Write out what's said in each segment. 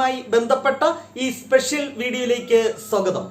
എക്സാമിനേഷനുമായി ബന്ധപ്പെട്ട ഈ സ്പെഷ്യൽ വീഡിയോയിലേക്ക് സ്വാഗതം.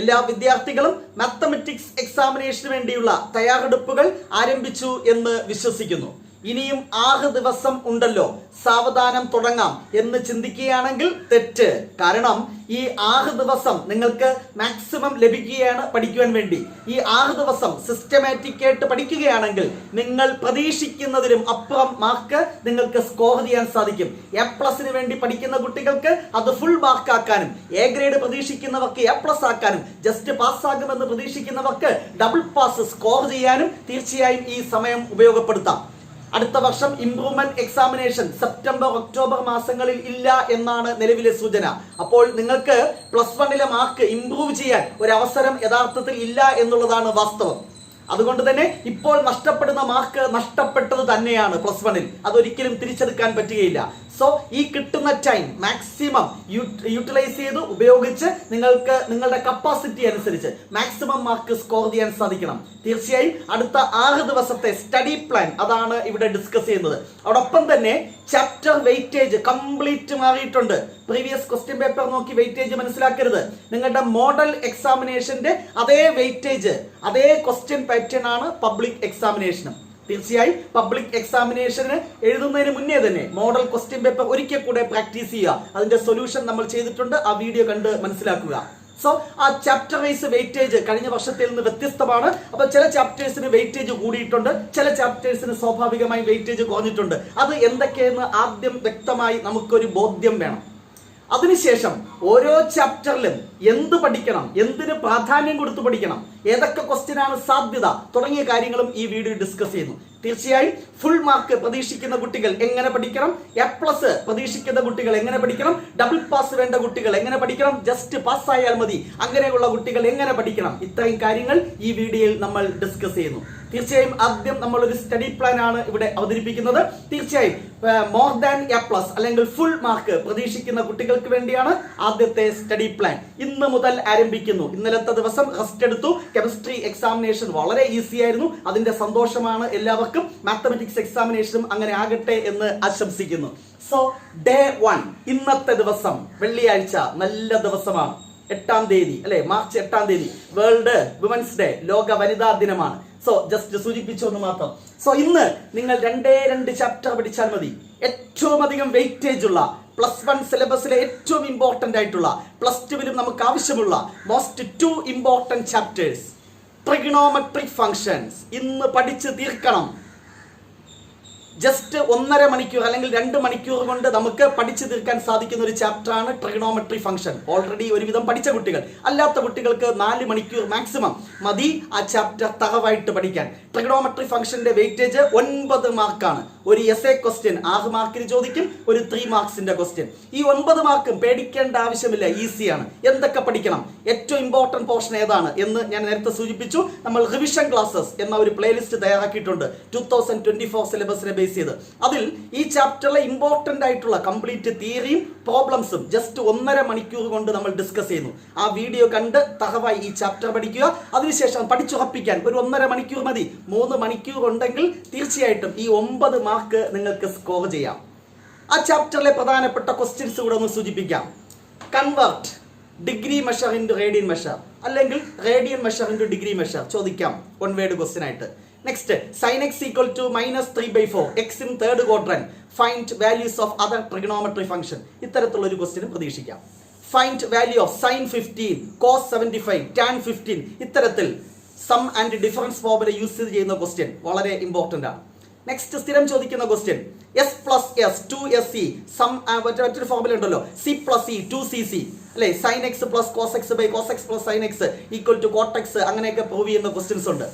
എല്ലാ വിദ്യാർത്ഥികളും മാത്തമെറ്റിക്സ് എക്സാമിനേഷന് വേണ്ടിയുള്ള തയ്യാറെടുപ്പുകൾ ആരംഭിച്ചു എന്ന് വിശ്വസിക്കുന്നു. ഇനിയും ആറ് ദിവസം ഉണ്ടല്ലോ. സാവധാനം തുടങ്ങാം എന്ന് ചിന്തിക്കുകയാണെങ്കിൽ തെറ്റ്. കാരണം ഈ ആറ് ദിവസം നിങ്ങൾക്ക് മാക്സിമം ലഭിക്കുകയാണ് പഠിക്കുവാൻ വേണ്ടി. ഈ ആറ് ദിവസം സിസ്റ്റമാറ്റിക് ആയിട്ട് പഠിക്കുകയാണെങ്കിൽ നിങ്ങൾ പ്രതീക്ഷിക്കുന്നതിലും അപ്പുറം മാർക്ക് നിങ്ങൾക്ക് സ്കോർ ചെയ്യാൻ സാധിക്കും. എ പ്ലസിന് വേണ്ടി പഠിക്കുന്ന കുട്ടികൾക്ക് അത് ഫുൾ മാർക്ക് ആക്കാനും എ ഗ്രേഡ് പ്രതീക്ഷിക്കുന്നവർക്ക് എ പ്ലസ് ആക്കാനും ജസ്റ്റ് പാസ്സാകുമെന്ന് പ്രതീക്ഷിക്കുന്നവർക്ക് ഡബിൾ പാസ് സ്കോർ ചെയ്യാനും തീർച്ചയായും ഈ സമയം ഉപയോഗപ്പെടുത്താം. അടുത്ത വർഷം ഇംപ്രൂവ്മെന്റ് എക്സാമിനേഷൻ സെപ്റ്റംബർ ഒക്ടോബർ മാസങ്ങളിൽ ഇല്ല എന്നാണ് നിലവിലെ സൂചന. അപ്പോൾ നിങ്ങൾക്ക് പ്ലസ് വണ്ണിലെ മാർക്ക് ഇംപ്രൂവ് ചെയ്യാൻ ഒരു അവസരം യഥാർത്ഥത്തിൽ ഇല്ല എന്നുള്ളതാണ് വാസ്തവം. അതുകൊണ്ട് തന്നെ ഇപ്പോൾ നഷ്ടപ്പെടുന്ന മാർക്ക് നഷ്ടപ്പെട്ടത് തന്നെയാണ് പ്ലസ് വണ്ണിൽ അതൊരിക്കലും തിരിച്ചെടുക്കാൻ പറ്റുകയില്ല. സോ ഈ കിട്ടുന്ന ടൈം മാക്സിമം യൂട്ടിലൈസ് ചെയ്ത് ഉപയോഗിച്ച് നിങ്ങൾക്ക് നിങ്ങളുടെ കപ്പാസിറ്റി അനുസരിച്ച് മാക്സിമം മാർക്ക് സ്കോർ ചെയ്യാൻ സാധിക്കണം. തീർച്ചയായും അടുത്ത ആറ് ദിവസത്തെ സ്റ്റഡി പ്ലാൻ അതാണ് ഇവിടെ ഡിസ്കസ് ചെയ്യുന്നത്. അതോടൊപ്പം തന്നെ ചാപ്റ്റർ വെയിറ്റേജ് കംപ്ലീറ്റ് മാറിയിട്ടുണ്ട്. പ്രീവിയസ് ക്വസ്റ്റ്യൻ പേപ്പർ നോക്കി വെയിറ്റേജ് മനസ്സിലാക്കരുത്. നിങ്ങളുടെ മോഡൽ എക്സാമിനേഷന്റെ അതേ വെയിറ്റേജ് അതേ ക്വസ്റ്റ്യൻ പാറ്റേൺ ആണ് പബ്ലിക് എക്സാമിനേഷനും തീർച്ചയായും പബ്ലിക് എക്സാമിനേഷന് എഴുതുന്നതിന് മുന്നേ തന്നെ മോഡൽ ക്വസ്റ്റ്യൻ പേപ്പർ ഒരിക്കൽ കൂടെ പ്രാക്ടീസ് ചെയ്യുക. അതിന്റെ സൊല്യൂഷൻ നമ്മൾ ചെയ്തിട്ടുണ്ട്. ആ വീഡിയോ കണ്ട് മനസ്സിലാക്കുക. സോ ആ ചാപ്റ്റർ വൈസ് വെയിറ്റേജ് കഴിഞ്ഞ വർഷത്തിൽ നിന്ന് വ്യത്യസ്തമാണ്. അപ്പൊ ചില ചാപ്റ്റേഴ്സിന് വെയിറ്റേജ് കൂടിയിട്ടുണ്ട്. ചില ചാപ്റ്റേഴ്സിന് സ്വാഭാവികമായി വെയിറ്റേജ് കുറഞ്ഞിട്ടുണ്ട്. അത് എന്തൊക്കെയെന്ന് ആദ്യം വ്യക്തമായി നമുക്കൊരു ബോധ്യം വേണം. അതിനുശേഷം ഓരോ ചാപ്റ്ററിലും എന്ത് പഠിക്കണം? എന്തിന് പ്രാധാന്യം കൊടുത്ത് പഠിക്കണം? ഏതൊക്കെ ക്വസ്റ്റ്യനാണ് സാധ്യത തുടങ്ങിയ കാര്യങ്ങളും ഈ വീഡിയോ ഡിസ്കസ് ചെയ്യുന്നു. തീർച്ചയായും ഫുൾ മാർക്ക് പ്രതീക്ഷിക്കുന്ന കുട്ടികൾ എങ്ങനെ പഠിക്കണം? എ പ്ലസ് പ്രതീക്ഷിക്കുന്ന കുട്ടികൾ എങ്ങനെ പഠിക്കണം? ഡബിൾ പാസ് വേണ്ട കുട്ടികൾ എങ്ങനെ പഠിക്കണം? ജസ്റ്റ് പാസ് ആയാൽ മതി. അങ്ങനെയുള്ള കുട്ടികൾ എങ്ങനെ പഠിക്കണം? ഇത്രയും കാര്യങ്ങൾ ഈ വീഡിയോയിൽ നമ്മൾ ഡിസ്കസ് ചെയ്യുന്നു. തീർച്ചയായും ആദ്യം നമ്മൾ ഒരു സ്റ്റഡി പ്ലാൻ ആണ് ഇവിടെ അവതരിപ്പിക്കുന്നത്. തീർച്ചയായും മോർ ദാൻ എ പ്ലസ് അല്ലെങ്കിൽ ഫുൾ മാർക്ക് പ്രതീക്ഷിക്കുന്ന കുട്ടികൾക്ക് വേണ്ടിയാണ് ആദ്യത്തെ സ്റ്റഡി പ്ലാൻ ഇന്ന് മുതൽ ആരംഭിക്കുന്നു. ഇന്നലത്തെ ദിവസം റെസ്റ്റ് എടുത്തു. കെമിസ്ട്രി എക്സാമിനേഷൻ വളരെ ഈസി ആയിരുന്നു. അതിന്റെ സന്തോഷമാണ് എല്ലാവർക്കും. മാത്തമെറ്റിക്സ് എക്സാമിനേഷനും അങ്ങനെ ആകട്ടെ എന്ന് ആശംസിക്കുന്നു. സോ ഡേ വൺ ഇന്നത്തെ ദിവസം വെള്ളിയാഴ്ച നല്ല ദിവസമാണ്. എട്ടാം തീയതി അല്ലെ? മാർച്ച് എട്ടാം തീയതി. വേൾഡ് വിമൻസ് ഡേ ലോക വനിതാ ദിനമാണ്. സോ ജസ്റ്റ് സൂചിപ്പിച്ചൊന്ന് മാത്രം. സോ ഇന്ന് നിങ്ങൾ രണ്ടേ രണ്ട് ചാപ്റ്റർ പഠിച്ചാൽ മതി. ഏറ്റവും അധികം വെയിറ്റേജ് ഉള്ള പ്ലസ് വൺ സിലബസിലെ ഏറ്റവും ഇമ്പോർട്ടന്റ് ആയിട്ടുള്ള പ്ലസ് ടുവിലും നമുക്ക് ആവശ്യമുള്ള most to important chapters trigonometric functions ഇന്ന് പഠിച്ച് തീർക്കണം. ജസ്റ്റ് ഒന്നര മണിക്കൂർ അല്ലെങ്കിൽ രണ്ട് മണിക്കൂർ കൊണ്ട് നമുക്ക് പഠിച്ചു തീർക്കാൻ സാധിക്കുന്ന ഒരു ചാപ്റ്ററാണ് ട്രിഗണോമെട്രി ഫംഗ്ഷൻ ഓൾറെഡി ഒരുവിധം പഠിച്ച കുട്ടികൾ. അല്ലാത്ത കുട്ടികൾക്ക് നാല് മണിക്കൂർ മാക്സിമം മതി ആ ചാപ്റ്റർ തകവായിട്ട് പഠിക്കാൻ. ട്രിഗണോമെട്രി ഫംഗ്ഷന്റെ വെയിറ്റേജ് ഒൻപത് മാർക്കാണ് ഒരു എസ് എ ക്വസ്റ്റ്യൻ ആറ് മാർക്കിന് ചോദിക്കും ഒരു ത്രീ മാർക്സിന്റെ ക്വസ്റ്റ്യൻ ഈ ഒൻപത് മാർക്കും പേടിക്കേണ്ട ആവശ്യമില്ല ഈസിയാണ് എന്തൊക്കെ പഠിക്കണം? ഏറ്റവും ഇമ്പോർട്ടന്റ് പോർഷൻ ഏതാണ് എന്ന് ഞാൻ നേരത്തെ സൂചിപ്പിച്ചു. നമ്മൾ റിവിഷൻ ക്ലാസ്സസ് എന്ന ഒരു പ്ലേലിസ്റ്റ് തയ്യാറാക്കിയിട്ടുണ്ട്. ടു തൗസൻഡ് ട്വന്റി ഫോർ സിലബസിനെ ബേസ് ചെയ്ത്. അതിൽ ഈ ചാപ്റ്ററിലെ ഇമ്പോർട്ടന്റ് ആയിട്ടുള്ള കംപ്ലീറ്റ് തിയറിയും പ്രോബ്ലംസും ജസ്റ്റ് ഒന്നര മണിക്കൂർ കൊണ്ട് നമ്മൾ ഡിസ്കസ് ചെയ്യുന്നു. ആ വീഡിയോ കണ്ട് തഹവായി ഈ ചാപ്റ്റർ പഠിക്കുക. അതിനുശേഷം പഠിച്ചുറപ്പിക്കാൻ ഒരു ഒന്നര മണിക്കൂർ മതി. മൂന്ന് മണിക്കൂർ ഉണ്ടെങ്കിൽ തീർച്ചയായിട്ടും ഈ ഒമ്പത് മാർക്ക് നിങ്ങൾക്ക് സ്കോർ ചെയ്യാം. ആ ചാപ്റ്ററിലെ പ്രധാനപ്പെട്ട ക്വസ്റ്റ്യൻസ് കൂടെ ഒന്ന് സൂചിപ്പിക്കാം. Convert degree measure into radian measure അല്ലെങ്കിൽ radian measure into degree measure ചോദിക്കാം വൺ വേർഡ് ക്വസ്റ്റ്യൻ ആയിട്ട്. Next sine x equal to minus three by four x in third quarter find values of other trigonometry function ഇത്തരത്തിലുള്ള ഒരു question പ്രതീക്ഷിക്കാം. Find value of sine fifteen cos seventy five tan fifteen ഇത്തരത്തിൽ sum and difference formula use ചെയ്ത് ചെയ്യുന്ന question വളരെ important ആണ്. Next സ്ഥിരം ചോദിക്കുന്ന question S plus S two S C sum മറ്റൊരു ഫോർമുല ഉണ്ടല്ലോ. C plus C two C C അല്ലെ? Sine x plus cos x by cos x plus sine x equal to cot x അങ്ങനെയൊക്കെ prove ചെയ്യുന്ന questions ഉണ്ട്.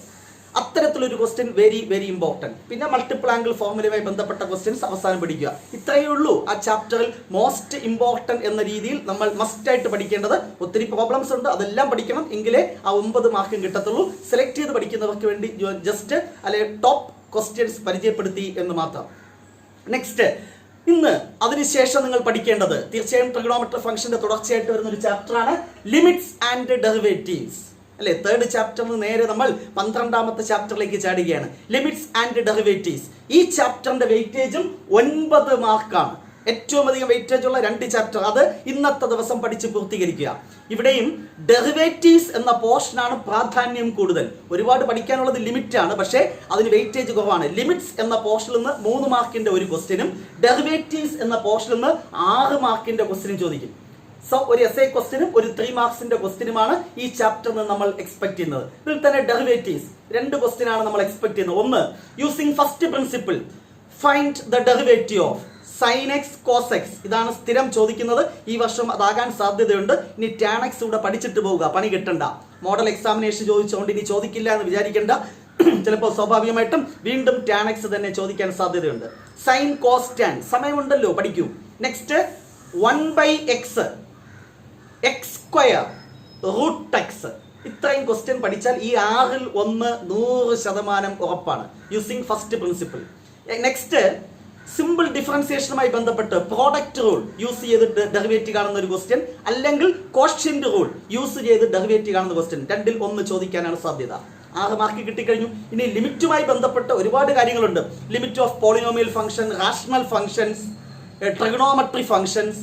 അത്തരത്തിലൊരു question very very important പിന്നെ multiple angle ഫോർമുലയുമായി ബന്ധപ്പെട്ട ക്വസ്റ്റ്യൻസ് അവസാനം പഠിക്കുക. ഇത്രയേ ഉള്ളൂ. ആ ചാപ്റ്ററിൽ മോസ്റ്റ് ഇമ്പോർട്ടന്റ് എന്ന രീതിയിൽ നമ്മൾ മസ്റ്റ് ആയിട്ട് പഠിക്കേണ്ടത് ഒത്തിരി പ്രോബ്ലംസ് ഉണ്ട്. അതെല്ലാം പഠിക്കണം. എങ്കിലേ ആ ഒമ്പത് മാർക്കും കിട്ടത്തുള്ളൂ. സെലക്ട് ചെയ്ത് പഠിക്കുന്നവർക്ക് വേണ്ടി ജസ്റ്റ് അല്ലെ ടോപ്പ് ക്വസ്റ്റ്യൻസ് പരിചയപ്പെടുത്തി എന്ന് മാത്രം. നെക്സ്റ്റ് ഇന്ന് അതിനുശേഷം നിങ്ങൾ പഠിക്കേണ്ടത് തീർച്ചയായും ട്രിഗണോമെട്രി ഫംഗ്ഷന്റെ തുടർച്ചയായിട്ട് വരുന്ന ഒരു ചാപ്റ്റർ ആണ് ലിമിറ്റ്സ് ആൻഡ് ഡെറിവേറ്റീവ്സ് അല്ലെ തേർഡ് ചാപ്റ്ററിന് നേരെ നമ്മൾ പന്ത്രണ്ടാമത്തെ ചാപ്റ്ററിലേക്ക് ചാടുകയാണ്. ലിമിറ്റ്സ് ആൻഡ് ഡെറിവേറ്റീവ്സ് ഈ ചാപ്റ്ററിന്റെ വെയിറ്റേജും ഒൻപത് മാർക്കാണ് ഏറ്റവും അധികം വെയിറ്റേജ് ഉള്ള രണ്ട് ചാപ്റ്റർ അത് ഇന്നത്തെ ദിവസം പഠിച്ച് പൂർത്തീകരിക്കുക. ഇവിടെയും ഡെറിവേറ്റീവ്സ് എന്ന പോർഷനാണ് പ്രാധാന്യം കൂടുതൽ. ഒരുപാട് പഠിക്കാനുള്ളത് ലിമിറ്റ് ആണ് പക്ഷേ അതിന് വെയിറ്റേജ് കുറവാണ്. ലിമിറ്റ്സ് എന്ന പോർഷനിൽ നിന്ന് മൂന്ന് മാർക്കിന്റെ ഒരു ക്വസ്റ്റ്യനും ഡെറിവേറ്റീവ്സ് എന്ന പോർഷനിൽ നിന്ന് ആറ് മാർക്കിന്റെ ക്വസ്റ്റ്യനും ചോദിക്കും. സോ ഒരു എസ് എ ക്വസ്റ്റിനും ഒരു ത്രീ മാർക്സിന്റെ ക്വസ്റ്റിനുമാണ് ഈ ചാപ്റ്ററിൽ നിന്ന് നമ്മൾ എക്സ്പെക്ട് ചെയ്യുന്നത്. ഇതിൽ തന്നെ ഡെറിവേറ്റീവ്സ് രണ്ട് ക്വസ്റ്റിനാണ് നമ്മൾ എക്സ്പെക്ട് ചെയ്യുന്നത്. ഒന്ന് using first principle find the derivative of sine x cos x ഇതാണ് സ്ഥിരം ചോദിക്കുന്നത്. ഈ വർഷം അതാകാൻ സാധ്യതയുണ്ട്. ഇനി ടാനക്സ് ഇവിടെ പഠിച്ചിട്ട് പോവുക. പണി കിട്ടണ്ട. മോഡൽ എക്സാമിനേഷൻ ചോദിച്ചുകൊണ്ട് ഇനി ചോദിക്കില്ല എന്ന് വിചാരിക്കേണ്ട. ചിലപ്പോൾ സ്വാഭാവികമായിട്ടും വീണ്ടും ടാനക്സ് തന്നെ ചോദിക്കാൻ സാധ്യതയുണ്ട്. Sin cos tan. സമയമുണ്ടല്ലോ പഠിക്കൂ. Next one by x x square root x ഇത്രയും ക്വസ്റ്റ്യൻ പഠിച്ചാൽ ഈ ആറിൽ ഒന്ന് നൂറ് ശതമാനം ഉറപ്പാണ്. Using first principle next simple ഡിഫറൻസിയേഷനുമായി ബന്ധപ്പെട്ട് പ്രോഡക്റ്റ് റൂൾ യൂസ് ചെയ്തിട്ട് ഡെറിവേറ്റ് കാണുന്ന ഒരു ക്വസ്റ്റ്യൻ അല്ലെങ്കിൽ കോഷ്യന്റ് റൂൾ യൂസ് ചെയ്ത് ഡെറിവേറ്റ് കാണുന്ന ക്വസ്റ്റ്യൻ രണ്ടിൽ ഒന്ന് ചോദിക്കാനാണ് സാധ്യത. ആറ് മാർക്ക് കിട്ടിക്കഴിഞ്ഞു. ഇനി ലിമിറ്റുമായി ബന്ധപ്പെട്ട ഒരുപാട് കാര്യങ്ങളുണ്ട്. Limit of polynomial function rational functions trigonometry functions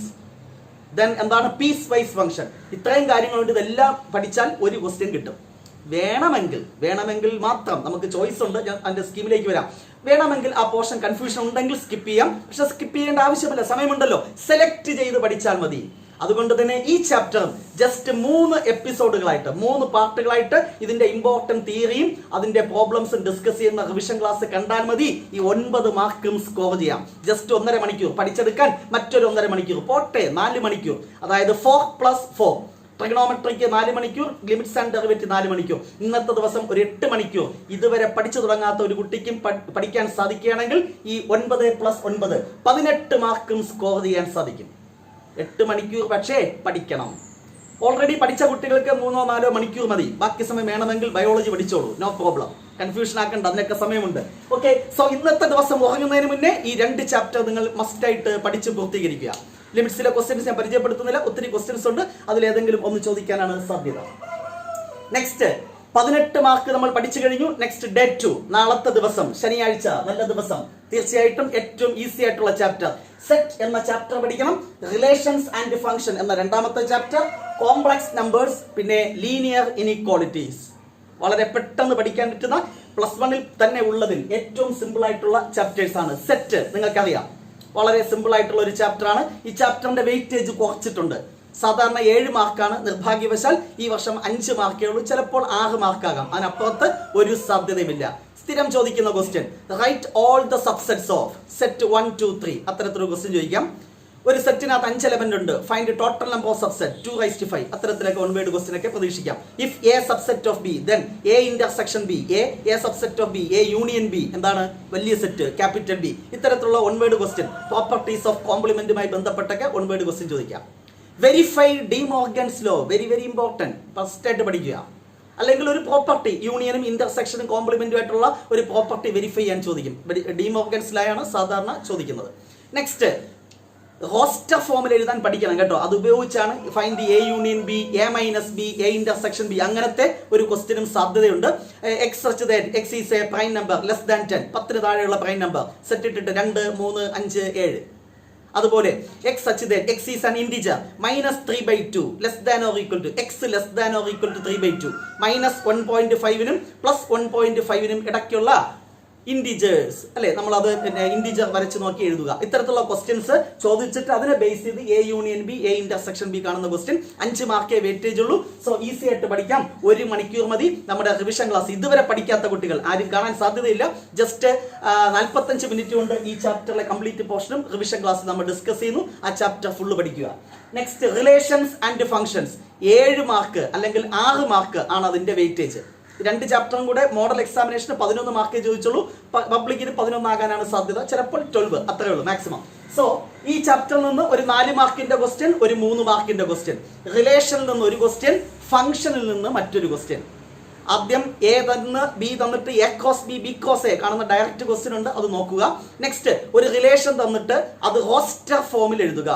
then എന്താണ് പീസ് വൈസ് ഫംഗ്ഷൻ ഇത്രയും കാര്യങ്ങളുണ്ട്. ഇതെല്ലാം പഠിച്ചാൽ ഒരു ക്വസ്റ്റ്യൻ കിട്ടും. വേണമെങ്കിൽ വേണമെങ്കിൽ മാത്രം നമുക്ക് ചോയ്സ് ഉണ്ട്. ഞാൻ അതിന്റെ സ്കീമിലേക്ക് വരാം. വേണമെങ്കിൽ ആ പോർഷൻ കൺഫ്യൂഷൻ ഉണ്ടെങ്കിൽ സ്കിപ്പ് ചെയ്യാം. പക്ഷെ സ്കിപ്പ് ചെയ്യേണ്ട ആവശ്യമില്ല. സമയമുണ്ടല്ലോ. സെലക്ട് ചെയ്ത് പഠിച്ചാൽ മതി. അതുകൊണ്ട് തന്നെ ഈ ചാപ്റ്റർ ജസ്റ്റ് മൂന്ന് എപ്പിസോഡുകളായിട്ട് മൂന്ന് പാർട്ടുകളായിട്ട് ഇതിന്റെ ഇമ്പോർട്ടന്റ് തിയറിയും അതിന്റെ പ്രോബ്ലംസും ഡിസ്കസ് ചെയ്യുന്ന റിവിഷൻ ക്ലാസ് കണ്ടാൽ മതി. ഈ ഒൻപത് മാർക്കും സ്കോർ ചെയ്യാം. ജസ്റ്റ് ഒന്നര മണിക്കൂർ. പഠിച്ചെടുക്കാൻ മറ്റൊരു ഒന്നര മണിക്കൂർ. പോട്ടെ നാല് മണിക്കൂർ. അതായത് ഫോർ പ്ലസ് ഫോർ ട്രിഗണോമെട്രിക്ക് നാല് മണിക്കൂർ ലിമിറ്റ്സ് ആൻഡ് ഡെറിവേറ്റീവ് നാല് മണിക്കൂർ. ഇന്നത്തെ ദിവസം ഒരു എട്ട് മണിക്കൂർ. ഇതുവരെ പഠിച്ചു തുടങ്ങാത്ത ഒരു കുട്ടിക്കും പഠിക്കാൻ സാധിക്കുകയാണെങ്കിൽ ഈ ഒൻപത് പ്ലസ് ഒൻപത് പതിനെട്ട് മാർക്കും സ്കോർ ചെയ്യാൻ സാധിക്കും. എട്ട് മണിക്കൂർ പക്ഷേ പഠിക്കണം. ഓൾറെഡി പഠിച്ച കുട്ടികൾക്ക് മൂന്നോ നാലോ മണിക്കൂർ മതി. ബാക്കി സമയം വേണമെങ്കിൽ ബയോളജി പഠിച്ചോളൂ. No problem. കൺഫ്യൂഷൻ ആക്കേണ്ട അതിനൊക്കെ സമയമുണ്ട്. ഓക്കെ. സോ ഇന്നത്തെ ദിവസം ഉറങ്ങുന്നതിന് മുന്നേ ഈ രണ്ട് ചാപ്റ്റർ നിങ്ങൾ മസ്റ്റായിട്ട് പഠിച്ച് പൂർത്തീകരിക്കുക. ലിമിറ്റ്സിലെ ക്വസ്റ്റ്യൻസ് ഞാൻ പരിചയപ്പെടുത്തുന്നില്ല. ഒത്തിരി ക്വസ്റ്റ്യൻസ് ഉണ്ട്. അതിൽ ഏതെങ്കിലും ഒന്ന് ചോദിക്കാനാണ് സാധ്യത. നെക്സ്റ്റ് പതിനെട്ട് മാർക്ക് നമ്മൾ പഠിച്ചു കഴിഞ്ഞു. നെക്സ്റ്റ് ഡേ ടു നാളത്തെ ദിവസം ശനിയാഴ്ച നല്ല ദിവസം. തീർച്ചയായിട്ടും ഏറ്റവും ഈസി ആയിട്ടുള്ള ചാപ്റ്റർ സെറ്റ് എന്ന ചാപ്റ്റർ പഠിക്കണം. റിലേഷൻസ് ആൻഡ് ഫംഗ്ഷൻ എന്ന രണ്ടാമത്തെ ചാപ്റ്റർ കോംപ്ലക്സ് നമ്പേഴ്സ് പിന്നെ ലീനിയർ ഇനിക്വാളിറ്റീസ് വളരെ പെട്ടെന്ന് പഠിക്കാൻ പറ്റുന്ന പ്ലസ് വണ്ണിൽ തന്നെ ഉള്ളതിൽ ഏറ്റവും സിമ്പിൾ ആയിട്ടുള്ള ചാപ്റ്റേഴ്സ് ആണ്. സെറ്റ് നിങ്ങൾക്കറിയാം. വളരെ സിമ്പിൾ ആയിട്ടുള്ള ഒരു ചാപ്റ്റർ ആണ്. ഈ ചാപ്റ്ററിന്റെ വെയിറ്റേജ് കുറച്ചിട്ടുണ്ട്. സാധാരണ ഏഴ് മാർക്കാണ് നിർഭാഗ്യവശാൽ ഈ വർഷം അഞ്ച് മാർക്കേ ഉള്ളൂ ചിലപ്പോൾ ആറ് മാർക്കാകാം അതിനപ്പുറത്ത് ഒരു സാധ്യതയുമില്ല. സ്ഥിരം ചോദിക്കുന്ന question write all the subsets of set one two three അത്തരത്തിലൊരു ക്വസ്റ്റ്യൻ ചോദിക്കാം. ഒരു സെറ്റിനകത്ത് അഞ്ച് എലമെന്റ് ഉണ്ട്. Find total number of subset two raised five അത്തരത്തിലൊക്കെ one word ഒക്കെ പ്രതീക്ഷിക്കാം. If A subset of B then A intersection B A A subset of B A union B എന്താണ്? വലിയ സെറ്റ് ക്യാപിറ്റൽ ബി ഇത്തരത്തിലുള്ള one word question properties of കോംപ്ലിമെന്റുമായി ബന്ധപ്പെട്ടൊക്കെ one word question ചോദിക്കാം. Verify De Morgan's law very very important first ആയിട്ട് പഠിക്കുക. അല്ലെങ്കിൽ ഒരു property യൂണിയനും ഇന്റർസെക്ഷനും കോംപ്ലിമെന്റും ആയിട്ടുള്ള ഒരു പ്രോപ്പർട്ടി വെരിഫൈ ചെയ്യാൻ ചോദിക്കും. ഡി മോർഗൻസ് ലോ ആണ് സാധാരണ ചോദിക്കുന്നത്. നെക്സ്റ്റ് റോസ്റ്റർ ഫോമിൽ എഴുതാൻ പഠിക്കണം കേട്ടോ. അത് ഉപയോഗിച്ചാണ് find A union B A minus B A intersection B അങ്ങനത്തെ ഒരു ക്വസ്റ്റിനും സാധ്യതയുണ്ട്. X such x is a prime number less than ten പത്തിന് താഴെയുള്ള പ്രൈം നമ്പർ സെറ്റ് ഇട്ടിട്ട് രണ്ട് മൂന്ന് അഞ്ച് ഏഴ്. അതുപോലെ x such that x is an integer minus three by two less than or equal to x less than or equal to three by two minus one point ഫൈവിനും plus one point ഫൈവിനും ഇടയ്ക്കുള്ള integers അല്ലെ? നമ്മൾ അത് integer വരച്ച് നോക്കി എഴുതുക. ഇത്തരത്തിലുള്ള questions ചോദിച്ചിട്ട് അതിനെ ബേസ് ചെയ്ത് A union B A intersection B കാണുന്ന ക്വസ്റ്റ്യൻ അഞ്ച് മാർക്കേ വെയിറ്റേജ് ഉള്ളൂ. സോ ഈസി ആയിട്ട് പഠിക്കാം. ഒരു മണിക്കൂർ മതി. നമ്മുടെ റിവിഷൻ ക്ലാസ് ഇതുവരെ പഠിക്കാത്ത കുട്ടികൾ. ആരും കാണാൻ സാധ്യതയില്ല. ജസ്റ്റ് നാൽപ്പത്തഞ്ച് മിനിറ്റ് കൊണ്ട് ഈ ചാപ്റ്ററിലെ കംപ്ലീറ്റ് പോർഷനും റിവിഷൻ ക്ലാസ് നമ്മൾ ഡിസ്കസ് ചെയ്യുന്നു. ആ ചാപ്റ്റർ ഫുള്ള് പഠിക്കുക. നെക്സ്റ്റ് റിലേഷൻസ് ആൻഡ് ഫംഗ്ഷൻസ് ഏഴ് മാർക്ക് അല്ലെങ്കിൽ ആറ് മാർക്ക് ആണ് അതിന്റെ വെയിറ്റേജ് രണ്ട് ചാപ്റ്ററും കൂടെ മോഡൽ എക്സാമിനേഷന് പതിനൊന്ന് മാർക്കേ ചോദിച്ചുള്ളൂ. പബ്ലിക്കിന് പതിനൊന്നാകാനാണ് സാധ്യത. ചിലപ്പോൾ ട്വൽവ് അത്രേ ഉള്ളൂ മാക്സിമം സോ ഈ ചാപ്റ്ററിൽ നിന്ന് ഒരു നാല് മാർക്കിന്റെ ക്വസ്റ്റ്യൻ ഒരു മൂന്ന് മാർക്കിന്റെ ക്വസ്റ്റ്യൻ റിലേഷനിൽ നിന്ന് ഒരു ക്വസ്റ്റ്യൻ ഫംഗ്ഷനിൽ നിന്ന് മറ്റൊരു ക്വസ്റ്റ്യൻ ആദ്യം എ തന്ന് ബി തന്നിട്ട് A cross B B cross A കാണുന്ന ഡയറക്റ്റ് ക്വസ്റ്റ്യൻ ഉണ്ട് അത് നോക്കുക. നെക്സ്റ്റ് ഒരു റിലേഷൻ തന്നിട്ട് അത് ഹോസ്റ്റർ ഫോമിൽ എഴുതുക.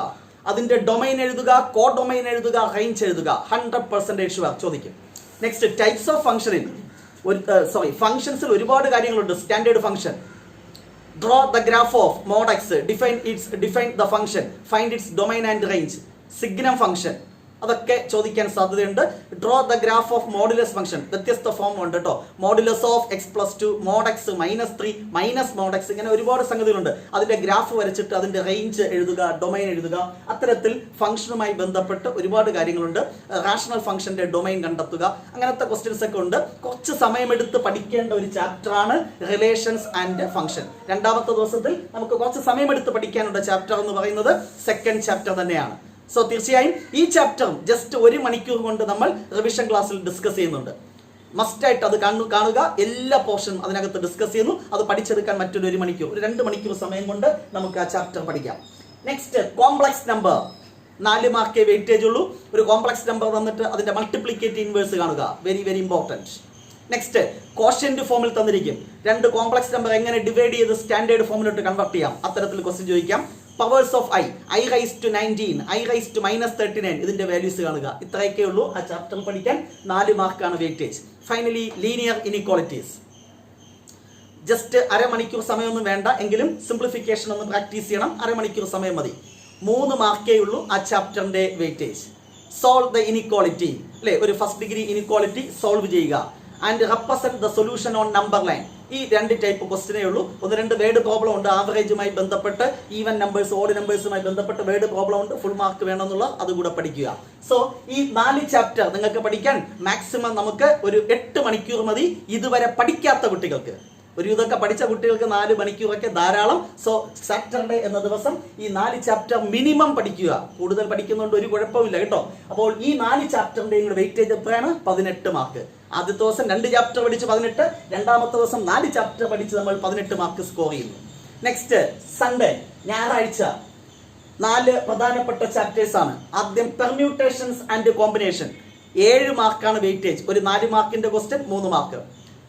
അതിന്റെ ഡൊമൈൻ എഴുതുക കോ ഡൊമൈൻ എഴുതുക റേഞ്ച് എഴുതുക. ഹൺഡ്രഡ് പെർസെന്റേജ് ചോദിക്കും. നെക്സ്റ്റ് ടൈപ്സ് ഓഫ് ഫംഗ്ഷനിൽ സോറി ഫംഗ്ഷൻസിൽ ഒരുപാട് കാര്യങ്ങളുണ്ട്. Standard function draw the graph of mod x define its define the function find its domain and range signum function അതൊക്കെ ചോദിക്കാൻ സാധ്യതയുണ്ട്. Draw the graph of modulus function വ്യത്യസ്ത form ഉണ്ട് കേട്ടോ modulus of x plus two mod x minus three minus mod x ഇങ്ങനെ ഒരുപാട് സംഗതികളുണ്ട്. അതിന്റെ graph വരച്ചിട്ട് അതിന്റെ റേഞ്ച് എഴുതുക ഡൊമൈൻ എഴുതുക. അത്തരത്തിൽ ഫംഗ്ഷനുമായി ബന്ധപ്പെട്ട് ഒരുപാട് കാര്യങ്ങളുണ്ട്. റാഷണൽ ഫംഗ്ഷന്റെ ഡൊമൈൻ കണ്ടെത്തുക. അങ്ങനത്തെ ക്വസ്റ്റ്യൻസ് ഒക്കെ ഉണ്ട്. കുറച്ച് സമയമെടുത്ത് പഠിക്കേണ്ട ഒരു ചാപ്റ്ററാണ് റിലേഷൻസ് ആൻഡ് ഫംഗ്ഷൻ രണ്ടാമത്തെ ദിവസത്തിൽ നമുക്ക് കുറച്ച് സമയമെടുത്ത് പഠിക്കാനുള്ള ചാപ്റ്റർ എന്ന് പറയുന്നത് സെക്കൻഡ് ചാപ്റ്റർ തന്നെയാണ്. സോ തീർച്ചയായും ഈ ചാപ്റ്ററും ജസ്റ്റ് ഒരു മണിക്കൂർ കൊണ്ട് നമ്മൾ റിവിഷൻ ക്ലാസ്സിൽ ഡിസ്കസ് ചെയ്യുന്നുണ്ട്. മസ്റ്റായിട്ട് അത് കാണു കാണുക. എല്ലാ പോർഷനും അതിനകത്ത് ഡിസ്കസ് ചെയ്യുന്നു. അത് പഠിച്ചെടുക്കാൻ മറ്റൊരു ഒരു മണിക്കൂർ ഒരു രണ്ട് മണിക്കൂർ സമയം കൊണ്ട് നമുക്ക് ആ ചാപ്റ്റർ പഠിക്കാം. നെക്സ്റ്റ് കോംപ്ലക്സ് നമ്പർ നാല് മാർക്കേ വെയിറ്റേജ് ഉള്ളൂ. ഒരു കോംപ്ലക്സ് നമ്പർ തന്നിട്ട് അതിന്റെ മൾട്ടിപ്ലിക്കേറ്റ് ഇൻവേഴ്സ് കാണുക. Very very important next quotient ഫോമിൽ തന്നിരിക്കും. രണ്ട് കോംപ്ലക്സ് നമ്പർ എങ്ങനെ ഡിവൈഡ് ചെയ്ത് സ്റ്റാൻഡേർഡ് ഫോമിലോട്ട് കൺവെർട്ട് ചെയ്യാം? അത്തരത്തിൽ ക്വസ്റ്റ്യൻ ചോദിക്കാം. Powers of i i raise to nineteen i raise to minus thirty nine ഇതിന്റെ വാല്യൂസ് കാണുക. ഇത്രയൊക്കെ ഉള്ളൂ. ആ ചാപ്റ്റർ പഠിക്കാൻ നാല് മാർക്കാണ് weightage finally linear inequalities just അരമണിക്കൂർ സമയമൊന്നും വേണ്ട. എങ്കിലും സിംപ്ലിഫിക്കേഷൻ ഒന്ന് പ്രാക്ടീസ് ചെയ്യണം. അരമണിക്കൂർ സമയം മതി. മൂന്ന് മാർക്കേ ഉള്ളൂ ആ ചാപ്റ്ററിന്റെ വെയിറ്റേജ് സോൾവ് ദ ഇനിക്വാളിറ്റി അല്ലേ? ഒരു ഫസ്റ്റ് ഡിഗ്രി ഇനിക്വാളിറ്റി സോൾവ് ചെയ്യുക. And represent the solution on number line ഈ രണ്ട് ടൈപ്പ് ക്വസ്റ്റിനേ ഉള്ളൂ ഒന്ന് രണ്ട് വേർഡ് പ്രോബ്ലം ഉണ്ട്. ആവറേജുമായി ബന്ധപ്പെട്ട് ഈവൻ നമ്പേഴ്സ് ഓഡ് നമ്പേഴ്സുമായി ബന്ധപ്പെട്ട് വേർഡ് പ്രോബ്ലം ഉണ്ട്. ഫുൾ മാർക്ക് വേണമെന്നുള്ള അതുകൂടെ പഠിക്കുക. സോ ഈ നാല് ചാപ്റ്റർ നിങ്ങൾക്ക് പഠിക്കാൻ മാക്സിമം നമുക്ക് ഒരു എട്ട് മണിക്കൂർ മതി. ഇതുവരെ പഠിക്കാത്ത കുട്ടികൾക്ക്. ഒരു ഇതൊക്കെ പഠിച്ച കുട്ടികൾക്ക് നാല് മണിക്കൂറൊക്കെ ധാരാളം. സോ സാറ്റർഡേ എന്ന ദിവസം ഈ നാല് ചാപ്റ്റർ മിനിമം പഠിക്കുക. കൂടുതൽ പഠിക്കുന്നതുകൊണ്ട് ഒരു കുഴപ്പമില്ല കേട്ടോ. അപ്പോൾ ഈ നാല് ചാപ്റ്ററിന്റെയും കൂടെ വെയിറ്റേജ് എത്രയാണ്? പതിനെട്ട് മാർക്ക് ആദ്യത്തെ ദിവസം രണ്ട് ചാപ്റ്റർ പഠിച്ച് പതിനെട്ട് രണ്ടാമത്തെ ദിവസം നാല് ചാപ്റ്റർ പഠിച്ച് നമ്മൾ പതിനെട്ട് മാർക്ക് സ്കോർ ചെയ്യുന്നു. നെക്സ്റ്റ് സൺഡേ ഞായറാഴ്ച നാല് പ്രധാനപ്പെട്ട ചാപ്റ്റേഴ്സ് ആണ്. ആദ്യം പെർമ്യൂട്ടേഷൻസ് ആൻഡ് കോമ്പിനേഷൻ ഏഴ് മാർക്കാണ് വെയിറ്റേജ് ഒരു നാല് മാർക്കിന്റെ ക്വസ്റ്റ്യൻ മൂന്ന് മാർക്ക്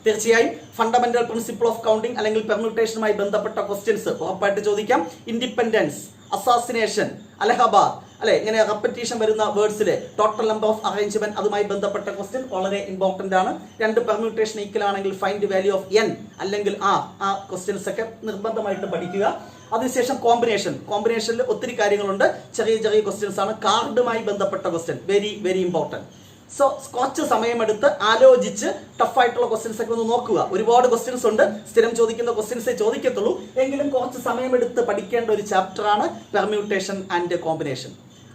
തീർച്ചയായും ഫണ്ടമെന്റൽ പ്രിൻസിപ്പിൾ ഓഫ് കൗണ്ടിങ് അല്ലെങ്കിൽ പെർമ്യൂട്ടേഷനുമായി ബന്ധപ്പെട്ട ക്വസ്റ്റ്യൻസ് ഉറപ്പായിട്ട് ചോദിക്കാം. ഇൻഡിപെൻഡൻസ് അസാസിനേഷൻ അലഹബാദ് അല്ലെ? ഇങ്ങനെ റെപ്പറ്റീഷൻ വരുന്ന വേർഡ്സിലെ ടോട്ടൽ നമ്പർ ഓഫ് അറേഞ്ച്മെന്റ് അതുമായി ബന്ധപ്പെട്ട ക്വസ്റ്റ്യൻ വളരെ ഇമ്പോർട്ടന്റ് ആണ്. രണ്ട് പെർമ്യൂട്ടേഷൻ ഈക്വൽ ആണെങ്കിൽ ഫൈൻഡ് വാല്യൂ ഓഫ് എൻ അല്ലെങ്കിൽ ആ ആ ക്വസ്റ്റ്യൻസ് ഒക്കെ നിർബന്ധമായിട്ട് പഠിക്കുക. അതിനുശേഷം കോമ്പിനേഷൻ കോമ്പിനേഷനിൽ ഒത്തിരി കാര്യങ്ങളുണ്ട്. ചെറിയ ചെറിയ ക്വസ്റ്റ്യൻസ് ആണ്. കാർഡുമായി ബന്ധപ്പെട്ട question very very important so കുറച്ച് സമയമെടുത്ത് ആലോചിച്ച് ടഫായിട്ടുള്ള ക്വസ്റ്റ്യൻസ് ഒക്കെ ഒന്ന് നോക്കുക. ഒരുപാട് ക്വസ്റ്റ്യൻസ് ഉണ്ട്. സ്ഥിരം ചോദിക്കുന്ന ക്വസ്റ്റ്യൻസേ ചോദിക്കത്തുള്ളൂ. എങ്കിലും കുറച്ച് സമയമെടുത്ത് പഠിക്കേണ്ട ഒരു ചാപ്റ്റർ ആണ് പെർമ്യൂട്ടേഷൻ ആൻഡ് കോമ്പിനേഷൻ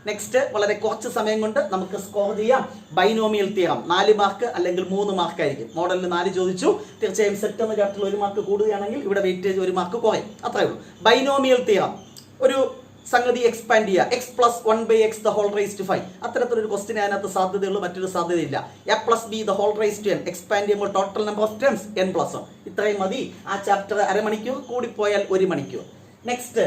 നെക്സ്റ്റ് വളരെ കുറച്ച് സമയം കൊണ്ട് നമുക്ക് സ്കോർ ചെയ്യാം. ബൈനോമിയൽ തിയറം നാല് മാർക്ക് അല്ലെങ്കിൽ മൂന്ന് മാർക്ക് ആയിരിക്കും. മോഡലിൽ നാല് ചോദിച്ചു. തീർച്ചയായും സെറ്റ് എന്ന ചാപ്റ്ററിൽ ഒരു മാർക്ക് കൂടുകയാണെങ്കിൽ ഇവിടെ വെയിറ്റേജ് ഒരു മാർക്ക് കുറയും. അത്രയേ ഉള്ളൂ. ബൈനോമിയൽ തിയറം ഒരു സംഗതി എക്സ്പാൻഡ് ചെയ്യുക x plus one by x the whole raise to five അത്തരത്തിലൊരു ക്വസ്റ്റിന് അതിനകത്ത് സാധ്യതയുള്ളൂ മറ്റൊരു സാധ്യതയില്ല. A plus B the whole raise to n expand ചെയ്യുമ്പോൾ total number of terms n plus one ഇത്രയും മതി. ആ ചാപ്റ്റർ അരമണിക്കൂർ കൂടിപ്പോയാൽ ഒരു മണിക്കൂർ. നെക്സ്റ്റ്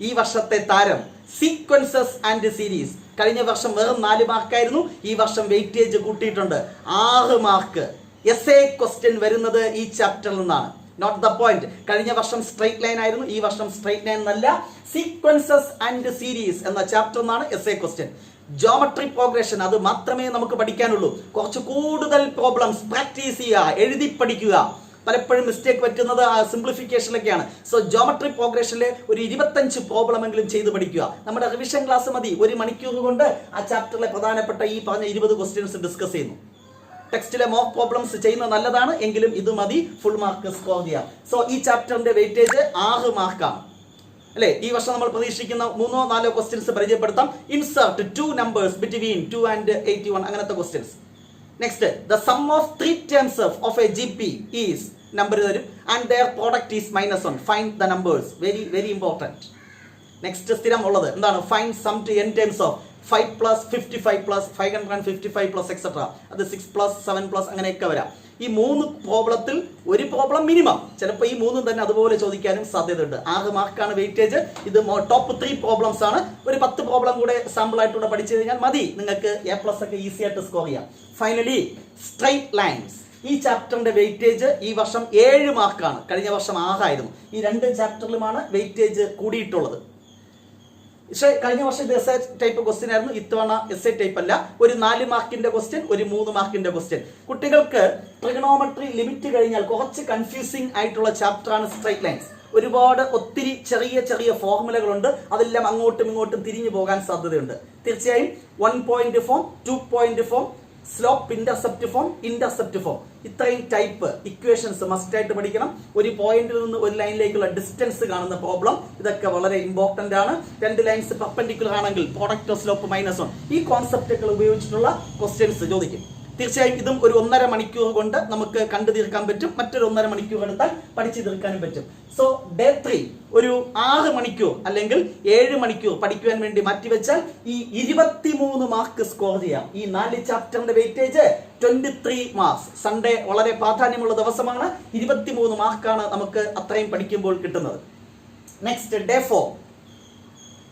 ഈ വർഷത്തെ താരം സീക്വൻസസ് ആൻഡ് സീരീസ് കഴിഞ്ഞ വർഷം വെറും നാല് മാർക്കായിരുന്നു ഈ വർഷം വെയിറ്റേജ് കൂട്ടിയിട്ടുണ്ട്. ആറ് മാർക്ക് എസ് എ ക്വസ്റ്റ്യൻ വരുന്നത് ഈ ചാപ്റ്ററിൽ നിന്നാണ്. നോട്ട് ദ പോയിന്റ് കഴിഞ്ഞ വർഷം സ്ട്രൈറ്റ് ലൈൻ ആയിരുന്നു ഈ വർഷം സ്ട്രൈറ്റ് ലൈൻ എന്നല്ല സീക്വൻസസ് ആൻഡ് സീരീസ് എന്ന ചാപ്റ്റർ എന്നാണ് S A question geometry progression അത് മാത്രമേ നമുക്ക് പഠിക്കാനുള്ളൂ. കുറച്ച് കൂടുതൽ പ്രോബ്ലംസ് പ്രാക്ടീസ് ചെയ്യുക എഴുതി പഠിക്കുക. പലപ്പോഴും മിസ്റ്റേക്ക് പറ്റുന്നത് സിംപ്ലിഫിക്കേഷനിലൊക്കെയാണ് സോ ജോമട്രി പ്രോഗ്രഷനിലെ ഒരു ഇരുപത്തഞ്ച് പ്രോബ്ലം എങ്കിലും ചെയ്ത് പഠിക്കുക. നമ്മുടെ റിവിഷൻ ക്ലാസ് മതി. ഒരു മണിക്കൂർ കൊണ്ട് ആ ചാപ്റ്ററിലെ പ്രധാനപ്പെട്ട ഈ പറഞ്ഞ ഇരുപത് ക്വസ്റ്റ്യൻസ് ഡിസ്കസ് ചെയ്യുന്നു. ടെക്സ്റ്റിലെ മോക്ക് പ്രോബ്ലംസ് ചെയ്യുന്നത് നല്ലതാണ് എങ്കിലും ഇത് മതി. ഫുൾ മാർക്ക് സ്കോർ ചെയ്യാം. സോ ഈ ചാപ്റ്ററിന്റെ വെയിറ്റേജ് ആറ് മാർക്കാണ് അല്ലെ? ഈ വർഷം നമ്മൾ പ്രതീക്ഷിക്കുന്ന മൂന്നോ നാലോ ക്വസ്റ്റ്യൻസ് പരിചയപ്പെടുത്താം. Insert two numbers between two and eighty one അങ്ങനത്തെ questions next the sum of three terms of A G P is number തരും. And their product is minus one find the numbers very very important next സ്ഥിരം ഉള്ളത് എന്താണ്? Find sum to n terms of five plus fifty five plus five hundred and fifty five plus etcetera അത് six plus seven plus അങ്ങനെയൊക്കെ വരാം. ഈ മൂന്ന് പ്രോബ്ലത്തിൽ ഒരു problem minimum. ചിലപ്പോൾ ഈ മൂന്നും തന്നെ അതുപോലെ ചോദിക്കാനും സാധ്യതയുണ്ട്. ആറ് മാർക്കാണ് വെയിറ്റേജ്. ഇത് ടോപ്പ് ത്രീ പ്രോബ്ലംസ് ആണ്. ഒരു പത്ത് പ്രോബ്ലം കൂടെ സാമ്പിൾ ആയിട്ടൂടെ പഠിച്ചു കഴിഞ്ഞാൽ മതി. നിങ്ങൾക്ക് എ പ്ലസ് ഒക്കെ ഈസി ആയിട്ട് സ്കോർ ചെയ്യാം. ഫൈനലി സ്ട്രൈറ്റ് ലൈൻസ് ഈ ചാപ്റ്ററിന്റെ വെയിറ്റേജ് ഈ വർഷം ഏഴ് മാർക്കാണ്. കഴിഞ്ഞ വർഷം ആറായിരുന്നു. ഈ രണ്ട് ചാപ്റ്ററിലുമാണ് വെയിറ്റേജ് കൂടിയിട്ടുള്ളത്. പക്ഷേ കഴിഞ്ഞ വർഷം ഇത് എസ് എ ടൈപ്പ് ക്വസ്റ്റ്യൻ ആയിരുന്നു. ഇത്തവണ എസ് എ ടൈപ്പ് അല്ല. ഒരു നാല് മാർക്കിന്റെ ക്വസ്റ്റ്യൻ ഒരു മൂന്ന് മാർക്കിന്റെ ക്വസ്റ്റ്യൻ കുട്ടികൾക്ക് ട്രിഗണോമെട്രി ലിമിറ്റ് കഴിഞ്ഞാൽ കുറച്ച് കൺഫ്യൂസിംഗ് ആയിട്ടുള്ള ചാപ്റ്ററാണ് സ്ട്രൈറ്റ് ലൈൻസ് ഒരുപാട് ഒത്തിരി ചെറിയ ചെറിയ ഫോർമുലകളുണ്ട്. അതെല്ലാം അങ്ങോട്ടും ഇങ്ങോട്ടും തിരിഞ്ഞു പോകാൻ സാധ്യതയുണ്ട്. തീർച്ചയായും one point form two point form slope intercept form intercept form ഇത്രയും ടൈപ്പ് ഇക്വേഷൻസ് മസ്റ്റ് ആയിട്ട് പഠിക്കണം. ഒരു പോയിന്റിൽ നിന്ന് ഒരു ലൈനിലേക്കുള്ള ഡിസ്റ്റൻസ് കാണുന്ന പ്രോബ്ലം ഇതൊക്കെ വളരെ ഇമ്പോർട്ടന്റ് ആണ്. രണ്ട് ലൈൻസ് പെർപെൻഡിക്കുലർ ആണെങ്കിൽ പ്രോഡക്റ്റ് സ്ലോപ്പ് മൈനസ് വൺ ഈ കോൺസെപ്റ്റുകൾ ഉപയോഗിച്ചിട്ടുള്ള ക്വസ്റ്റ്യൻസ് ചോദിക്കും. തീർച്ചയായും ഇതും ഒരു ഒന്നര മണിക്കൂർ കൊണ്ട് നമുക്ക് കണ്ടു തീർക്കാൻ പറ്റും. മറ്റൊരു ഒന്നര മണിക്കൂർ എടുത്താൽ പഠിച്ചു തീർക്കാനും പറ്റും. സോ ഡേ ത്രീ ഒരു ആറ് മണിക്കൂർ അല്ലെങ്കിൽ ഏഴ് മണിക്കൂർ പഠിക്കുവാൻ വേണ്ടി മാറ്റിവെച്ചാൽ ഈ ഇരുപത്തിമൂന്ന് മാർക്ക് സ്കോർ ചെയ്യാം. ഈ നാല് ചാപ്റ്ററിന്റെ weightage twenty three marks Sunday വളരെ പ്രാധാന്യമുള്ള ദിവസമാണ്. ഇരുപത്തിമൂന്ന് മാർക്കാണ് നമുക്ക് അത്രയും പഠിക്കുമ്പോൾ കിട്ടുന്നത്. നെക്സ്റ്റ് ഡേ ഫോർ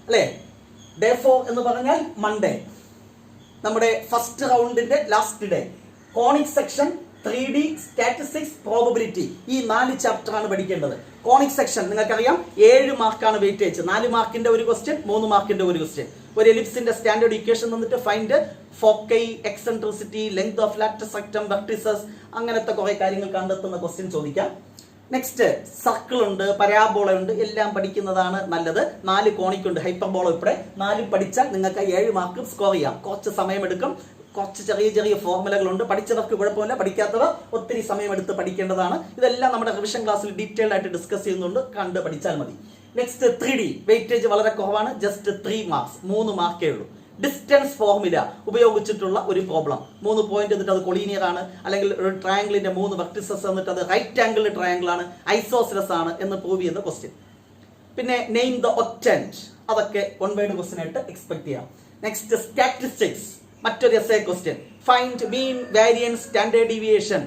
അല്ലേ? ഡേ ഫോർ എന്ന് പറഞ്ഞാൽ മൺഡേ നമ്മുടെ first റൗണ്ടിന്റെ last day conic section three D statistics probability ഈ നാല് ചാപ്റ്റർ ആണ് പഠിക്കേണ്ടത്. കോണിക് സെക്ഷൻ നിങ്ങൾക്കറിയാം ഏഴ് മാർക്കാണ് വെയിറ്റേജ് നാല് മാർക്കിന്റെ ഒരു ക്വസ്റ്റ്യൻ മൂന്ന് മാർക്കിന്റെ ഒരു ക്വസ്റ്റ്യൻ ഒരു എലിപ്സിന്റെ സ്റ്റാൻഡേർഡ് ഇക്വേഷൻ തന്നിട്ട് find foci eccentricity length of latus rectum vertices അങ്ങനത്തെ കുറെ കാര്യങ്ങൾ കണ്ടെത്തുന്ന ക്വസ്റ്റ്യൻ ചോദിക്കാം. നെക്സ്റ്റ് സർക്കിൾ ഉണ്ട് പരാബോള ഉണ്ട് എല്ലാം പഠിക്കുന്നതാണ് നല്ലത്. നാല് കോണിക്കുണ്ട് ഹൈപ്പർബോള ഉൾപ്പെടെ. നാലും പഠിച്ചാൽ നിങ്ങൾക്ക് ഏഴ് മാർക്ക് സ്കോർ ചെയ്യാം. കുറച്ച് സമയമെടുക്കും. കുറച്ച് ചെറിയ ചെറിയ ഫോർമുലകളുണ്ട് പഠിച്ചവർക്ക് കുഴപ്പമില്ല. പഠിക്കാത്തവർ ഒത്തിരി സമയമെടുത്ത് പഠിക്കേണ്ടതാണ്. ഇതെല്ലാം നമ്മുടെ റിവിഷൻ ക്ലാസ്സിൽ ഡീറ്റെയിൽഡ് ആയിട്ട് ഡിസ്കസ് ചെയ്യുന്നുണ്ട്. കണ്ട് പഠിച്ചാൽ മതി. നെക്സ്റ്റ് ത്രീ ഡി വെയിറ്റേജ് വളരെ കുറവാണ്. ജസ്റ്റ് ത്രീ മാർക്സ് മൂന്ന് മാർക്കേ ഉള്ളൂ. ഡിസ്റ്റൻസ് ഫോർമുല ഉപയോഗിച്ചിട്ടുള്ള ഒരു പ്രോബ്ലം മൂന്ന് പോയിന്റ് എന്നിട്ട് അത് കൊളീനിയർ ആണ് അല്ലെങ്കിൽ ഒരു ട്രയാങ്കിളിന്റെ മൂന്ന് വെർട്ടിസസ് എന്നിട്ട് അത് റൈറ്റ് ആംഗിൾ ട്രയാങ്കിൾ ആണ് ഐസോസിലസ് ആണ് എന്ന് പ്രൂവ് ചെയ്യുന്ന ക്വസ്റ്റ്യൻ പിന്നെ നെയിം ദ ഒറ്റന്റ് അതൊക്കെ വൺ വേർഡ് ക്വസ്റ്റ്യൻ ആയിട്ട് എക്സ്പെക്ട് ചെയ്യാം. നെക്സ്റ്റ് സ്റ്റാറ്റിസ്റ്റിക്സ് മറ്റൊരു S A question find mean variance standard deviation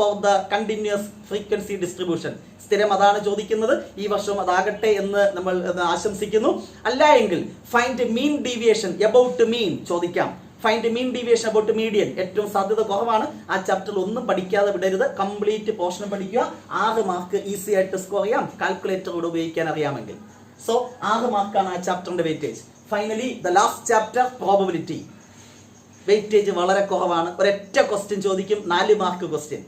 for the continuous frequency distribution സ്ഥിരം അതാണ് ചോദിക്കുന്നത്. ഈ വർഷം അതാകട്ടെ എന്ന് നമ്മൾ ആശംസിക്കുന്നു. അല്ല എങ്കിൽ find mean deviation about mean ചോദിക്കാം. Find mean deviation about median ഏറ്റവും സാധ്യത കുറവാണ്. ആ ചാപ്റ്ററിൽ ഒന്നും പഠിക്കാതെ വിടരുത്. കംപ്ലീറ്റ് പോർഷൻ പഠിക്കുക. ആറ് മാർക്ക് ഈസി ആയിട്ട് സ്കോർ ചെയ്യാം. കാൽക്കുലേറ്റർ കൂടെ ഉപയോഗിക്കാൻ അറിയാമെങ്കിൽ. സോ ആറ് മാർക്കാണ് ആ ചാപ്റ്ററിന്റെ weightage finally the last chapter probability weightage വളരെ കുറവാണ്. ഒരൊറ്റ ക്വസ്റ്റ്യൻ ചോദിക്കും. നാല് മാർക്ക് ക്വസ്റ്റ്യൻ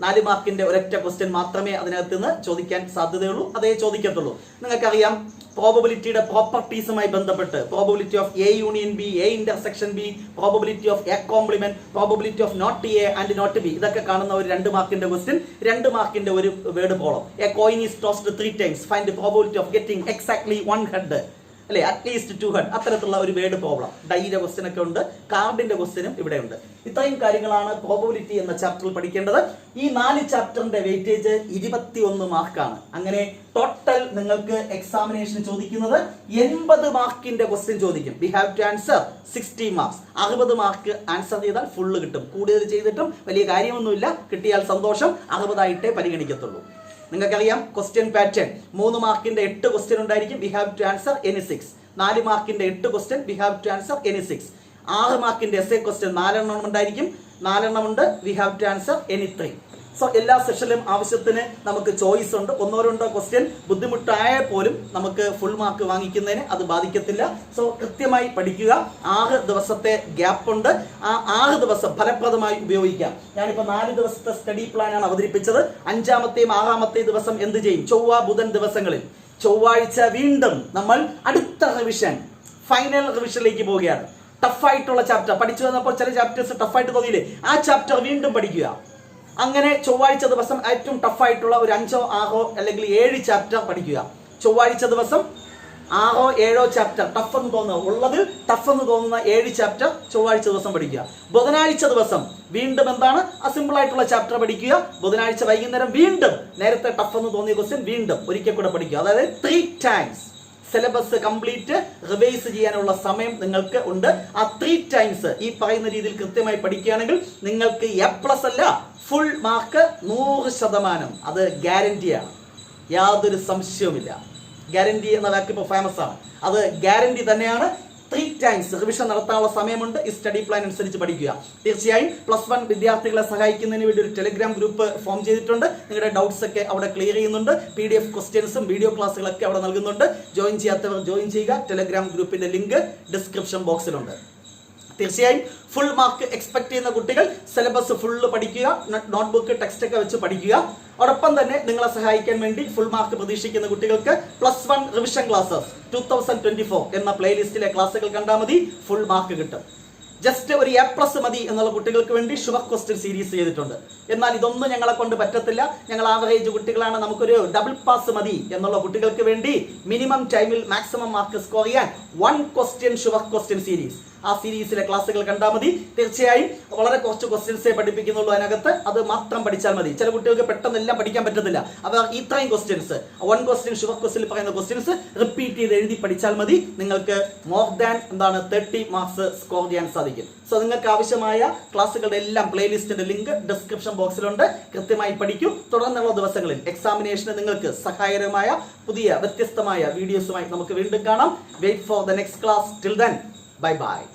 നാല് മാർക്കിന്റെ ഒരൊറ്റ ക്വസ്റ്റ്യൻ മാത്രമേ അതിനകത്ത് നിന്ന് ചോദിക്കാൻ സാധ്യതയുള്ളൂ. അതേ ചോദിക്കത്തുള്ളൂ. നിങ്ങൾക്കറിയാം പ്രോബബിലിറ്റിയുടെ പ്രോപ്പർട്ടീസുമായി ബന്ധപ്പെട്ട് probability of A union B A intersection B probability of A complement probability of not A and not B ഇതൊക്കെ കാണുന്ന ഒരു രണ്ട് മാർക്കിന്റെ ക്വസ്റ്റ്യൻ രണ്ട് മാർക്കിന്റെ ഒരു word problem A coin is tossed three times find probability of getting exactly one head അല്ലെ? At least two ഹൺഡ് അത്തരത്തിലുള്ള ഒരു വേർഡ് പ്രോബ്ലം ഡൈയുടെ ക്വസ്റ്റ്യൻ ഒക്കെ ഉണ്ട്. കാർഡിന്റെ ക്വസ്റ്റ്യനും ഇവിടെ ഉണ്ട്. ഇത്രയും കാര്യങ്ങളാണ് പ്രോബബിലിറ്റി എന്ന ചാപ്റ്ററിൽ പഠിക്കേണ്ടത്. ഈ നാല് ചാപ്റ്ററിന്റെ വെയിറ്റേജ് ഇരുപത്തി ഒന്ന് മാർക്കാണ് അങ്ങനെ ടോട്ടൽ നിങ്ങൾക്ക് എക്സാമിനേഷൻ ചോദിക്കുന്നത് എൺപത് മാർക്കിന്റെ ക്വസ്റ്റ്യൻ ചോദിക്കും. We have to answer sixty marks അറുപത് മാർക്ക് ആൻസർ ചെയ്താൽ ഫുള്ള് കിട്ടും. കൂടുതൽ ചെയ്തിട്ടും വലിയ കാര്യമൊന്നുമില്ല. കിട്ടിയാൽ സന്തോഷം. അറുപതായിട്ടേ പരിഗണിക്കത്തുള്ളൂ. നിങ്ങൾക്കറിയാം ക്വസ്റ്റ്യൻ പാറ്റേൺ മൂന്ന് മാർക്കിന്റെ എട്ട് ക്വസ്റ്റ്യൻ ഉണ്ടായിരിക്കും. We have to answer any six നാല് മാർക്കിന്റെ എട്ട് question we have to answer any six ആറ് മാർക്കിന്റെ എസ് എ ക്വസ്റ്റ്യൻ നാലെണ്ണം ഉണ്ടായിരിക്കും. നാലെണ്ണം ഉണ്ട് we have to answer any three so എല്ലാ സെഷനിലും ആവശ്യത്തിന് നമുക്ക് ചോയ്സ് ഉണ്ട്. ഒന്നോ രണ്ടോ ക്വസ്റ്റ്യൻ ബുദ്ധിമുട്ടായ പോലും നമുക്ക് ഫുൾ മാർക്ക് വാങ്ങിക്കുന്നതിന് അത് ബാധിക്കത്തില്ല. സോ കൃത്യമായി പഠിക്കുക. ആറ് ദിവസത്തെ ഗ്യാപ്പ് ഉണ്ട്. ആ ആറ് ദിവസം ഫലപ്രദമായി ഉപയോഗിക്കാം. ഞാനിപ്പോൾ നാല് ദിവസത്തെ സ്റ്റഡി പ്ലാനാണ് അവതരിപ്പിച്ചത്. അഞ്ചാമത്തെയും ആറാമത്തെയും ദിവസം എന്ത് ചെയ്യും? ചൊവ്വ ബുധൻ ദിവസങ്ങളിൽ. ചൊവ്വാഴ്ച വീണ്ടും നമ്മൾ അടുത്ത റിവിഷൻ ഫൈനൽ റിവിഷനിലേക്ക് പോവുകയാണ്. ടഫായിട്ടുള്ള ചാപ്റ്റർ പഠിച്ചു വന്നപ്പോൾ ചില ചാപ്റ്റേഴ്സ് ടഫായിട്ട് തോന്നിയില്ലേ? ആ ചാപ്റ്റർ വീണ്ടും പഠിക്കുക. അങ്ങനെ ചൊവ്വാഴ്ച ദിവസം ഏറ്റവും ടഫായിട്ടുള്ള ഒരു അഞ്ചോ ആറോ അല്ലെങ്കിൽ ഏഴ് ചാപ്റ്റർ പഠിക്കുക. ചൊവ്വാഴ്ച ദിവസം ആറോ ഏഴോ ചാപ്റ്റർ ടഫ് എന്ന് തോന്നുന്ന ഉള്ളത് ടഫ് എന്ന് തോന്നുന്ന ഏഴ് ചാപ്റ്റർ ചൊവ്വാഴ്ച ദിവസം പഠിക്കുക. ബുധനാഴ്ച ദിവസം വീണ്ടും എന്താണ്? ആ സിമ്പിൾ ആയിട്ടുള്ള ചാപ്റ്റർ പഠിക്കുക. ബുധനാഴ്ച വൈകുന്നേരം വീണ്ടും നേരത്തെ ടഫ് എന്ന് തോന്നിയ ക്വസ്റ്റ്യൻ വീണ്ടും ഒരിക്കൽ കൂടെ പഠിക്കുക. അതായത് three times syllabus complete revise ചെയ്യാനുള്ള സമയം നിങ്ങൾക്ക് ഉണ്ട്. ആ ത്രീ ടൈംസ് ഈ പറയുന്ന രീതിയിൽ കൃത്യമായി പഠിക്കുകയാണെങ്കിൽ നിങ്ങൾക്ക് എ പ്ലസ് അല്ല ഫുൾ മാർക്ക് നൂറ് ശതമാനം. അത് ഗ്യാരണ്ടിയാണ് യാതൊരു സംശയവുമില്ല. ഗ്യാരണ്ടി എന്ന വാക്ക് ഇപ്പോൾ ഫേമസ് ആണ്. അത് ഗ്യാരണ്ടി തന്നെയാണ്. ത്രീ ടൈംസ് റിവിഷൻ നടത്താനുള്ള സമയമുണ്ട്. ഈ സ്റ്റഡി പ്ലാൻ അനുസരിച്ച് പഠിക്കുക. തീർച്ചയായും പ്ലസ് വൺ വിദ്യാർത്ഥികളെ സഹായിക്കുന്നതിന് വേണ്ടി ഒരു ടെലിഗ്രാം ഗ്രൂപ്പ് ഫോം ചെയ്തിട്ടുണ്ട്. നിങ്ങളുടെ ഡൗട്ട്സ് ഒക്കെ അവിടെ ക്ലിയർ ചെയ്യുന്നുണ്ട്. പി ഡി എഫ് ക്വസ്റ്റ്യൻസും വീഡിയോ ക്ലാസ്സുകളൊക്കെ അവിടെ നൽകുന്നുണ്ട്. ജോയിൻ ചെയ്യാത്തവർ ജോയിൻ ചെയ്യുക. ടെലിഗ്രാം ഗ്രൂപ്പിന്റെ ലിങ്ക് ഡിസ്ക്രിപ്ഷൻ ബോക്സിലുണ്ട് തീർച്ചയായും ഫുൾ മാർക്ക് എക്സ്പെക്ട് ചെയ്യുന്ന കുട്ടികൾ സിലബസ് ഫുള്ള് പഠിക്കുക. നോട്ട്ബുക്ക് ടെക്സ്റ്റ് ഒക്കെ വെച്ച് പഠിക്കുക. അതോടൊപ്പം തന്നെ നിങ്ങളെ സഹായിക്കാൻ വേണ്ടി ഫുൾ മാർക്ക് പ്രതീക്ഷിക്കുന്ന കുട്ടികൾക്ക് plus one revision classes two thousand twenty four എന്ന പ്ലേലിസ്റ്റിലെ ക്ലാസ്സുകൾ കണ്ടാൽ മതി. ഫുൾ മാർക്ക് കിട്ടും. ജസ്റ്റ് ഒരു എ പ്ലസ് മതി എന്നുള്ള കുട്ടികൾക്ക് വേണ്ടി ഷുവർ ക്വസ്റ്റ്യൻ സീരീസ് ചെയ്തിട്ടുണ്ട്. എന്നാൽ ഇതൊന്നും ഞങ്ങളെ കൊണ്ട് പറ്റത്തില്ല. ഞങ്ങൾ ആവറേജ് കുട്ടികളാണ്. നമുക്കൊരു ഡബിൾ പാസ് മതി എന്നുള്ള കുട്ടികൾക്ക് വേണ്ടി മിനിമം ടൈമിൽ മാക്സിമം മാർക്ക് സ്കോർ ചെയ്യാൻ one question sure question series ആ സീരീസിലെ ക്ലാസ്സുകൾ കണ്ടാൽ മതി. തീർച്ചയായും വളരെ കുറച്ച് ക്വസ്റ്റ്യൻസേ പഠിപ്പിക്കുന്നുള്ളൂ അതിനകത്ത്. അത് മാത്രം പഠിച്ചാൽ മതി. ചില കുട്ടികൾക്ക് പെട്ടെന്ന് എല്ലാം പഠിക്കാൻ പറ്റത്തില്ല. അവർ ഇത്രയും questions one question sure question പറയുന്ന ക്വസ്റ്റ്യൻസ് റിപ്പീറ്റ് ചെയ്ത് എഴുതി പഠിച്ചാൽ മതി. നിങ്ങൾക്ക് മോർ ദാൻ എന്താണ് തേർട്ടി മാർക്സ് സ്കോർ ചെയ്യാൻ സാധിക്കും. സോ നിങ്ങൾക്ക് ആവശ്യമായ ക്ലാസ്സുകളുടെ എല്ലാം പ്ലേലിസ്റ്റിന്റെ ലിങ്ക് ഡിസ്ക്രിപ്ഷൻ ബോക്സിലുണ്ട് കൃത്യമായി പഠിക്കൂ. തുടർന്നുള്ള ദിവസങ്ങളിൽ എക്സാമിനേഷന് നിങ്ങൾക്ക് സഹായകരമായ പുതിയ വ്യത്യസ്തമായ വീഡിയോസുമായി നമുക്ക് വീണ്ടും കാണാം. Wait for the next class till then bye bye